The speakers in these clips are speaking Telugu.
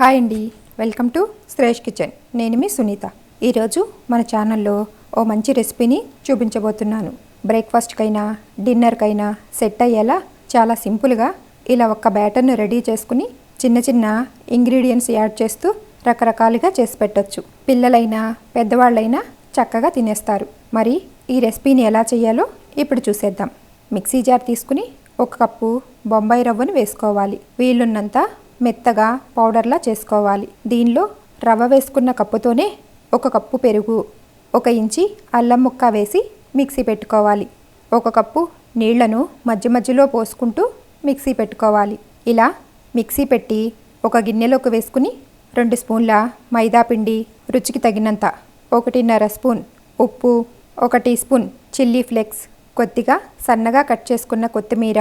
హాయ్ అండి. Welcome to Shresh kitchen. నేను మీ సునీత. ఈరోజు మన ఛానల్లో ఓ మంచి రెసిపీని చూపించబోతున్నాను. బ్రేక్ఫాస్ట్కైనా డిన్నర్కైనా సెట్ అయ్యేలా చాలా సింపుల్గా ఇలా ఒక్క బ్యాటర్ను రెడీ చేసుకుని చిన్న చిన్న ఇంగ్రీడియంట్స్ యాడ్ చేస్తూ రకరకాలుగా చేసి పెట్టొచ్చు. పిల్లలైనా పెద్దవాళ్ళైనా చక్కగా తినేస్తారు. మరి ఈ రెసిపీని ఎలా చేయాలో ఇప్పుడు చూసేద్దాం. మిక్సీ జార్ తీసుకుని ఒక కప్పు బొంబాయి రవ్వను వేసుకోవాలి. వీలున్నంత మెత్తగా పౌడర్లా చేసుకోవాలి. దీనిలో రవ్వ వేసుకున్న కప్పుతోనే ఒక కప్పు పెరుగు ఒక ఇంచి అల్లం ముక్క వేసి మిక్సీ పెట్టుకోవాలి. ఒక కప్పు నీళ్ళను మధ్య మధ్యలో పోసుకుంటూ మిక్సీ పెట్టుకోవాలి. ఇలా మిక్సీ పెట్టి ఒక గిన్నెలోకి వేసుకుని రెండు స్పూన్ల మైదా పిండి రుచికి తగినంత ఒకటిన్నర స్పూన్ ఉప్పు ఒక టీ స్పూన్ చిల్లీ ఫ్లేక్స్ కొద్దిగా సన్నగా కట్ చేసుకున్న కొత్తిమీర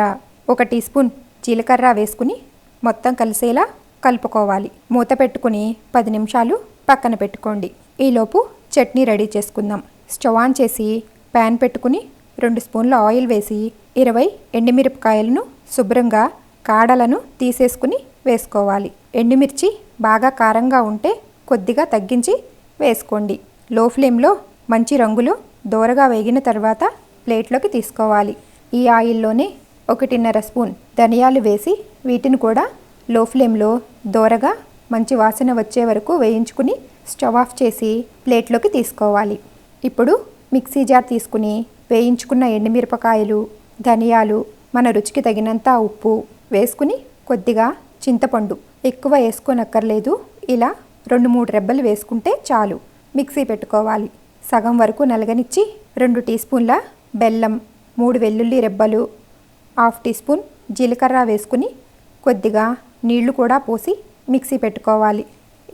ఒక టీ స్పూన్ జీలకర్ర వేసుకుని మొత్తం కలిసేలా కలుపుకోవాలి. మూత పెట్టుకుని పది నిమిషాలు పక్కన పెట్టుకోండి. ఈలోపు చట్నీ రెడీ చేసుకుందాం. స్టవ్ ఆన్ చేసి ప్యాన్ పెట్టుకుని రెండు స్పూన్ల ఆయిల్ వేసి ఇరవై ఎండుమిరపకాయలను శుభ్రంగా కాడలను తీసేసుకుని వేసుకోవాలి. ఎండుమిర్చి బాగా కారంగా ఉంటే కొద్దిగా తగ్గించి వేసుకోండి. లో ఫ్లేమ్లో మంచి రంగులో దోరగా వేగిన తర్వాత ప్లేట్లోకి తీసుకోవాలి. ఈ ఆయిల్లోనే ఒకటిన్నర స్పూన్ ధనియాలు వేసి వీటిని కూడా లో ఫ్లేమ్లో దోరగా మంచి వాసన వచ్చే వరకు వేయించుకుని స్టవ్ ఆఫ్ చేసి ప్లేట్లోకి తీసుకోవాలి. ఇప్పుడు మిక్సీ జార్ తీసుకుని వేయించుకున్న ఎండుమిరపకాయలు ధనియాలు మన రుచికి తగినంత ఉప్పు వేసుకుని కొద్దిగా చింతపండు ఎక్కువ వేసుకోనక్కర్లేదు. ఇలా రెండు మూడు రెబ్బలు వేసుకుంటే చాలు. మిక్సీ పెట్టుకోవాలి. సగం వరకు నలగనిచ్చి రెండు టీ స్పూన్ల బెల్లం మూడు వెల్లుల్లి రెబ్బలు హాఫ్ టీ స్పూన్ జీలకర్ర వేసుకుని కొద్దిగా నీళ్ళు కూడా పోసి మిక్సీ పెట్టుకోవాలి.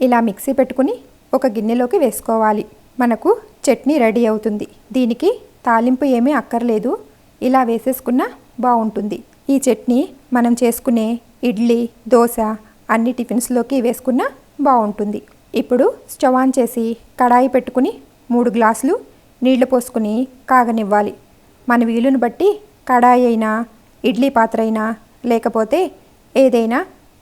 ఇలా మిక్సీ పెట్టుకుని ఒక గిన్నెలోకి వేసుకోవాలి. మనకు చట్నీ రెడీ అవుతుంది. దీనికి తాలింపు ఏమీ అక్కర్లేదు. ఇలా వేసేసుకున్నా బాగుంటుంది ఈ చట్నీ మనం చేసుకునే ఇడ్లీ దోశ అన్ని టిఫిన్స్లోకి వేసుకున్నా బాగుంటుంది ఇప్పుడు స్టవ్ ఆన్ చేసి కడాయి పెట్టుకుని మూడు గ్లాసులు నీళ్ళు పోసుకుని కాగనివ్వాలి. మన వీలుని బట్టి కడాయి అయినా ఇడ్లీ పాత్ర అయినా లేకపోతే ఏదైనా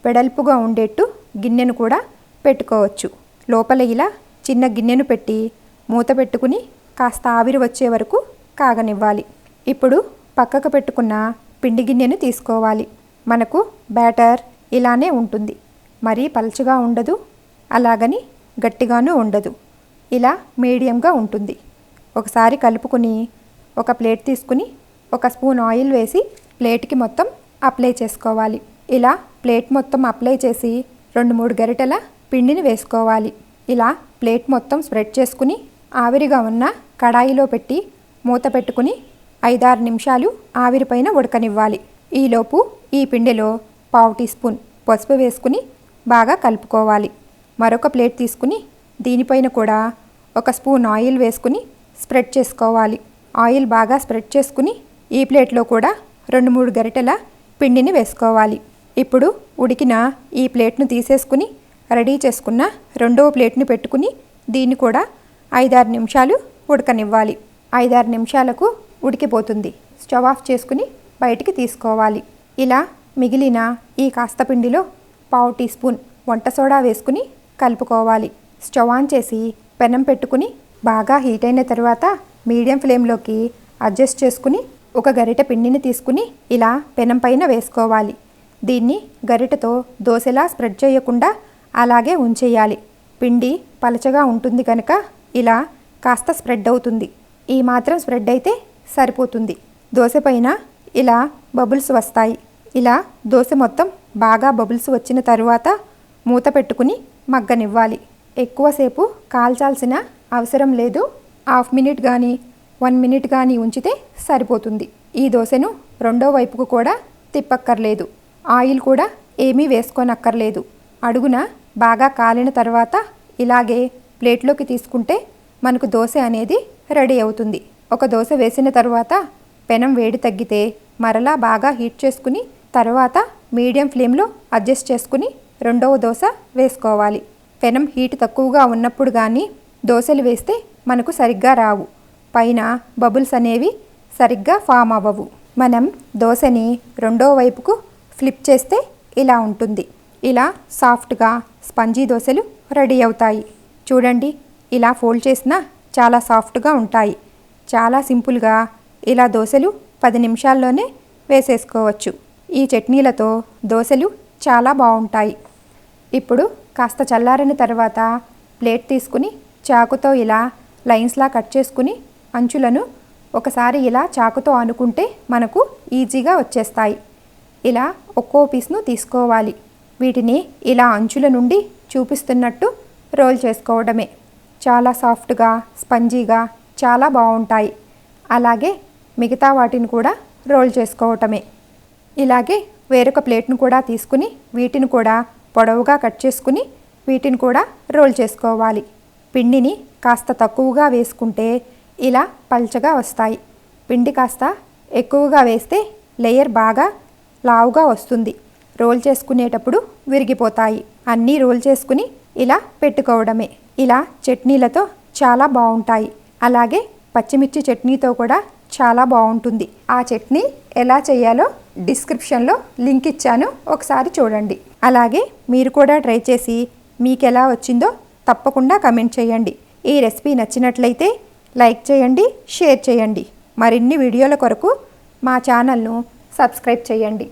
వెడల్పుగా ఉండేట్టు గిన్నెను కూడా పెట్టుకోవచ్చు. లోపల ఇలా చిన్న గిన్నెను పెట్టి మూత పెట్టుకుని కాస్త ఆవిరి వచ్చే వరకు కాగనివ్వాలి. ఇప్పుడు పక్కకు పెట్టుకున్న పిండి గిన్నెను తీసుకోవాలి. మనకు బ్యాటర్ ఇలానే ఉంటుంది. మరీ పలుచగా ఉండదు అలాగని గట్టిగానూ ఉండదు. ఇలా మీడియంగా ఉంటుంది. ఒకసారి కలుపుకుని ఒక ప్లేట్ తీసుకుని ఒక స్పూన్ ఆయిల్ వేసి ప్లేట్కి మొత్తం అప్లై చేసుకోవాలి. ఇలా ప్లేట్ మొత్తం అప్లై చేసి రెండు మూడు గరిటెల పిండిని వేసుకోవాలి. ఇలా ప్లేట్ మొత్తం స్ప్రెడ్ చేసుకుని ఆవిరిగా ఉన్న కడాయిలో పెట్టి మూత పెట్టుకుని ఐదారు నిమిషాలు ఆవిరిపైన ఉడకనివ్వాలి. ఈలోపు ఈ పిండిలో పావు టీ స్పూన్ పసుపు వేసుకుని బాగా కలుపుకోవాలి. మరొక ప్లేట్ తీసుకుని దీనిపైన కూడా ఒక స్పూన్ ఆయిల్ వేసుకుని స్ప్రెడ్ చేసుకోవాలి. ఆయిల్ బాగా స్ప్రెడ్ చేసుకుని ఈ ప్లేట్లో కూడా రెండు మూడు గరిటెల పిండిని వేసుకోవాలి. ఇప్పుడు ఉడికిన ఈ ప్లేట్ను తీసేసుకుని రెడీ చేసుకున్న రెండవ ప్లేట్ని పెట్టుకుని దీన్ని కూడా ఐదారు నిమిషాలు ఉడకనివ్వాలి. ఐదారు నిమిషాలకు ఉడికిపోతుంది. స్టవ్ ఆఫ్ చేసుకుని బయటికి తీసుకోవాలి. ఇలా మిగిలిన ఈ కాస్త పిండిలో పావు టీ స్పూన్ వంట సోడా వేసుకుని కలుపుకోవాలి. స్టవ్ ఆన్ చేసి పెనం పెట్టుకుని బాగా హీట్ అయిన తర్వాత మీడియం ఫ్లేమ్లోకి అడ్జస్ట్ చేసుకుని ఒక గరిట పిండిని తీసుకుని ఇలా పెనం పైన వేసుకోవాలి. దీన్ని గరిటతో దోశలా స్ప్రెడ్ చేయకుండా అలాగే ఉంచేయాలి. పిండి పలచగా ఉంటుంది కనుక ఇలా కాస్త స్ప్రెడ్ అవుతుంది. ఈ మాత్రం స్ప్రెడ్ అయితే సరిపోతుంది. దోశ పైన ఇలా బబుల్స్ వస్తాయి. ఇలా దోశ మొత్తం బాగా బబుల్స్ వచ్చిన తరువాత మూత పెట్టుకుని మగ్గనివ్వాలి. ఎక్కువసేపు కాల్చాల్సిన అవసరం లేదు. హాఫ్ మినిట్ కానీ వన్ మినిట్ కానీ ఉంచితే సరిపోతుంది. ఈ దోశను రెండో వైపుకు కూడా తిప్పక్కర్లేదు. ఆయిల్ కూడా ఏమీ వేసుకోనక్కర్లేదు. అడుగున బాగా కాలిన తర్వాత ఇలాగే ప్లేట్లోకి తీసుకుంటే మనకు దోశ అనేది రెడీ అవుతుంది. ఒక దోశ వేసిన తర్వాత పెనం వేడి తగ్గితే మరలా బాగా హీట్ చేసుకుని తర్వాత మీడియం ఫ్లేమ్లో అడ్జస్ట్ చేసుకుని రెండవ దోశ వేసుకోవాలి. పెనం హీట్ తక్కువగా ఉన్నప్పుడు కానీ దోశలు వేస్తే మనకు సరిగ్గా రావు. పైన బబుల్స్ అనేవి సరిగ్గా ఫామ్ అవ్వవు. మనం దోశని రెండో వైపుకు ఫ్లిప్ చేస్తే ఇలా ఉంటుంది. ఇలా సాఫ్ట్గా స్పంజీ దోశలు రెడీ అవుతాయి. చూడండి ఇలా ఫోల్డ్ చేసినా చాలా సాఫ్ట్గా ఉంటాయి. చాలా సింపుల్గా ఇలా దోశలు పది నిమిషాల్లోనే వేసేసుకోవచ్చు. ఈ చట్నీలతో దోశలు చాలా బాగుంటాయి. ఇప్పుడు కాస్త చల్లారిన తర్వాత ప్లేట్ తీసుకుని చాకుతో ఇలా లైన్స్లా కట్ చేసుకుని అంచులను ఒకసారి ఇలా చాకుతో అనుకుంటే మనకు ఈజీగా వచ్చేస్తాయి. ఇలా ఒక్కో పీస్ను తీసుకోవాలి. వీటిని ఇలా అంచుల నుండి చూపిస్తున్నట్టు రోల్ చేసుకోవడమే. చాలా సాఫ్ట్గా స్పంజీగా చాలా బాగుంటాయి. అలాగే మిగతా వాటిని కూడా రోల్ చేసుకోవటమే. ఇలాగే వేరొక ప్లేట్ను కూడా తీసుకుని వీటిని కూడా పొడవుగా కట్ చేసుకుని వీటిని కూడా రోల్ చేసుకోవాలి. పిండిని కాస్త తక్కువగా వేసుకుంటే ఇలా పల్చగా వస్తాయి. పిండి కాస్త ఎక్కువగా వేస్తే లేయర్ బాగా లావుగా వస్తుంది. రోల్ చేసుకునేటప్పుడు విరిగిపోతాయి. అన్నీ రోల్ చేసుకుని ఇలా పెట్టుకోవడమే. ఇలా చట్నీలతో చాలా బాగుంటాయి అలాగే పచ్చిమిర్చి చట్నీతో కూడా చాలా బాగుంటుంది ఆ చట్నీ ఎలా చేయాలో డిస్క్రిప్షన్లో లింక్ ఇచ్చాను. ఒకసారి చూడండి. అలాగే మీరు కూడా ట్రై చేసి మీకు ఎలా వచ్చిందో తప్పకుండా కమెంట్ చేయండి. ఈ రెసిపీ నచ్చినట్లయితే లైక్ చేయండి షేర్ చేయండి. మరిన్ని వీడియోల కొరకు మా ఛానల్ను సబ్స్క్రైబ్ చేయండి.